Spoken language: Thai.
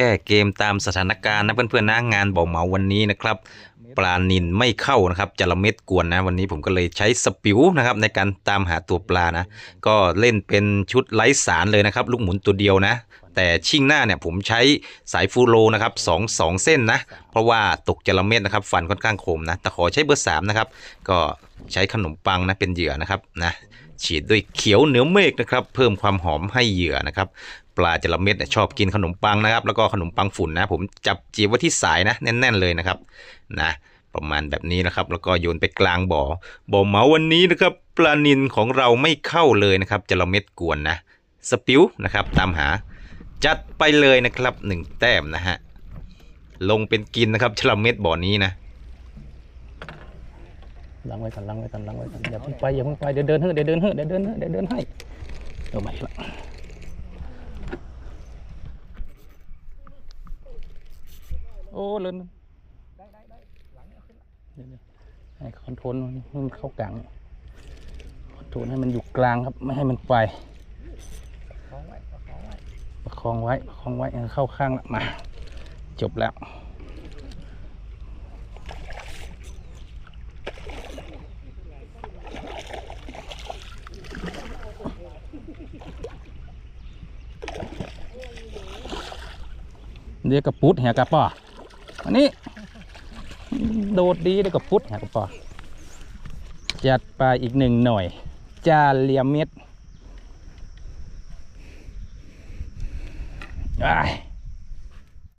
แก้เกมตามสถานการณ์นะเพื่อนๆนะงานบ่อเหมาวันนี้นะครับปลานินไม่เข้านะครับจระเม็ดกวนนะวันนี้ผมก็เลยใช้สปิวนะครับในการตามหาตัวปลานะ ก็เล่นเป็นชุดไร้สารเลยนะครับ ลูกหมุนตัวเดียวนะ แต่ชิ่งหน้าเนี่ยผมใช้สายฟูโรนะครับสองสองเส้นนะ เพราะว่าตกจระเม็ดนะครับ ฟันค่อนข้างคมนะแต่ขอใช้เบอร์สามนะครับ ก็ใช้ขนมปังนะเป็นเหยื่อนะครับนะฉีดด้วยเขียวเหนือเมฆนะครับ เพิ่มความหอมให้เหยื่อนะครับปลาจระเม็ดเนี่ยชอบกินขนมปังนะครับ แล้วก็ขนมปังฝุ่นนะ ผมจับจีบไว้ที่สายนะแน่น ๆ เลยนะครับนะประมาณแบบนี้นะครับ แล้วก็โยนไปกลางบ่อบ่อเมาวันนี้นะครับปลานินของเราไม่เข้าเลยนะครับจระเม็ดกวนนะสปิวนะครับตามหา จัดไปเลยนะครับหนึ่งแต้มนะฮะ ลงเป็นกินนะครับจระเม็ดบ่อนี้นะล้างไว้ก่อนล้างไว้ก่อนล้างไว้ก่อนอย่าเพิ่งไปอย่าเพิ่งไปเดี๋ยวเดินให้เดี๋ยวเดินให้เดี๋ยวเดินให้เดี๋ยวเดินให้เอาใหม่ละโอ้เลินให้คอนโทรลมันให้มันเข้ากลางคอนโทรลให้มันอยู่กลางครับไม่ให้มันไป องไว้คองไว้เข้าข้างละมา จบแล้ว เดี๋ยวกระปุดแหกระป๋ออันนี้ โดดดีเดี๋ยวกระปุดแหกระป๋อจัดไปอีกหนึ่งหน่อยจาเลียมเม็ด อ้าย